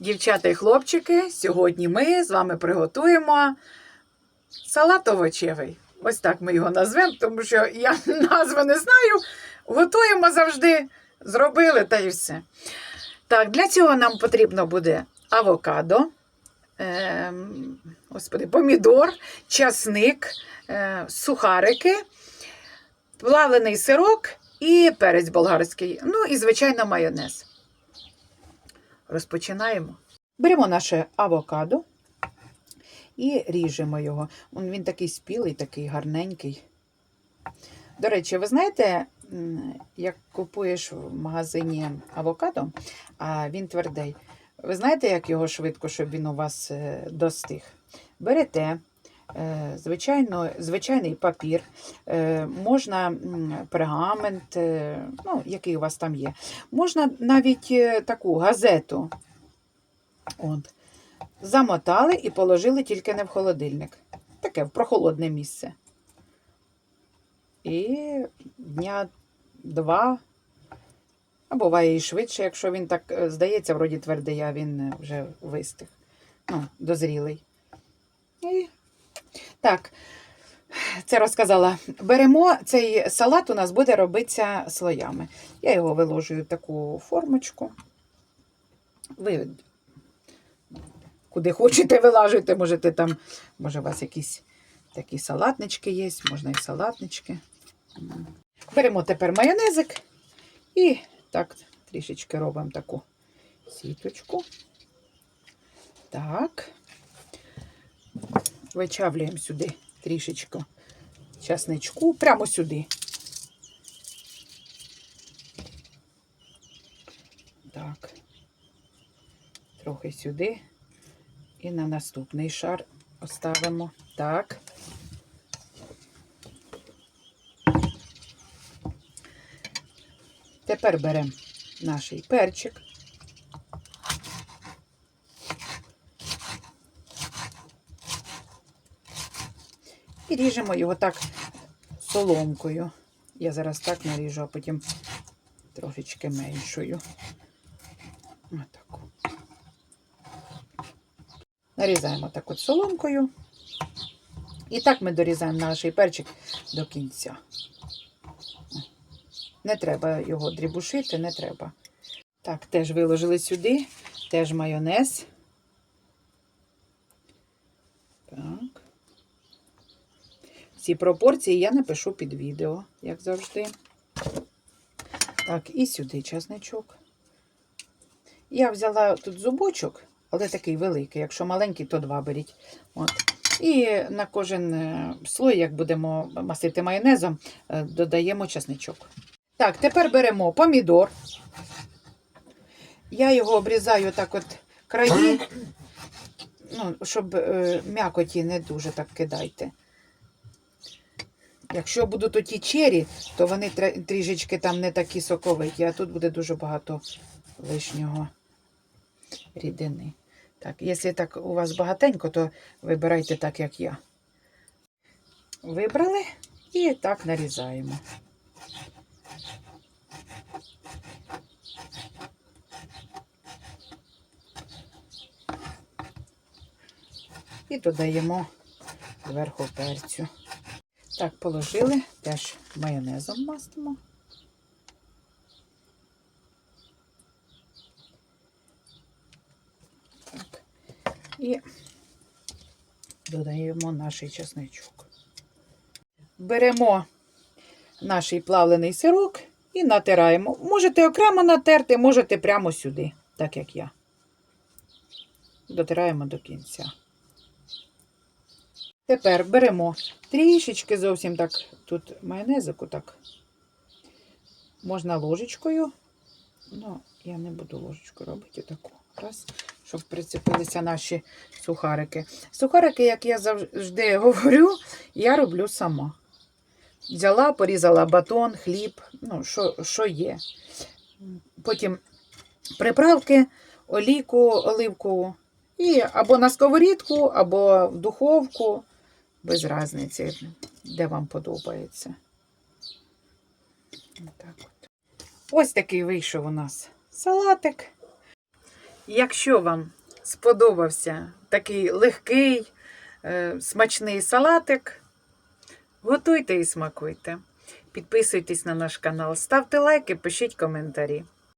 Дівчата і хлопчики, сьогодні ми з вами приготуємо салат овочевий. Ось так ми його назвемо, тому що я назви не знаю. Готуємо завжди, зробили та і все. Так, для цього нам потрібно буде авокадо, ем, господи, помідор, часник, е, сухарики, плавлений сирок і перець болгарський. Ну і, звичайно, майонез. Розпочинаємо. Беремо наше авокадо і ріжемо його. Він такий спілий, такий гарненький. До речі, ви знаєте, як купуєш в магазині авокадо, а він твердий. Ви знаєте, як його швидко, щоб він у вас е, достиг? Берете звичайно, звичайний папір, е, можна пергамент, е, ну, який у вас там є. Можна навіть е, таку газету. От. Замотали і положили тільки не в холодильник. Таке в прохолодне місце. І дня два, а буває і швидше, якщо він так е, здається, вроді твердий, а він е, вже вистиг. Ну, дозрілий. І так, це розказала. Беремо цей салат, у нас буде робитися слоями. Я його виложую в таку формочку. Ви куди хочете, вилажуйте, можете там, може, у вас якісь такі салатнички є, можна і салатнички. Беремо тепер майонезик і так трішечки робимо таку сіточку. Так. Вичавлюємо сюди трішечки часничку, прямо сюди. Так. Трохи сюди. І на наступний шар оставимо. Так. Тепер беремо наш перчик. І ріжемо його так соломкою. Я зараз так наріжу, а потім трошечки меншою. Отаку. Нарізаємо так от соломкою. І так ми дорізаємо наш перчик до кінця. Не треба його дрібушити, не треба. Так, теж виложили сюди, теж майонез. Так. Ці пропорції я напишу під відео, як завжди. Так, і сюди часничок. Я взяла тут зубочок, але такий великий. Якщо маленький, то два беріть. От. І на кожен е, слой, як будемо масити майонезом, е, додаємо часничок. Так, тепер беремо помідор. Я його обрізаю так от краї, ну, щоб е, м'якоті не дуже так кидайте. Якщо будуть оті чері, то вони трішечки там не такі соковиті, а тут буде дуже багато лишнього рідини. Так, якщо так у вас багатенько, то вибирайте так, як я. Вибрали і так нарізаємо. І додаємо зверху перцю. Так, положили, теж майонезом мастимо. Так. І додаємо наш чесничок. Беремо наш плавлений сирок і натираємо. Можете окремо натерти, можете прямо сюди, так як я. Дотираємо до кінця. Тепер беремо трішечки зовсім так, тут майонезику так. Можна ложечкою. Ну, я не буду ложечкою робити таку. Раз, щоб прицепилися наші сухарики. Сухарики, як я завжди говорю, я роблю сама. Взяла, порізала батон, хліб, ну, що, що є. Потім приправки, олійку оливкову. І або на сковорідку, або в духовку. Без різниці, де вам подобається. Отак от. Ось такий вийшов у нас салатик. Якщо вам сподобався такий легкий, е, смачний салатик, готуйте і смакуйте. Підписуйтесь на наш канал, ставте лайки, пишіть коментарі.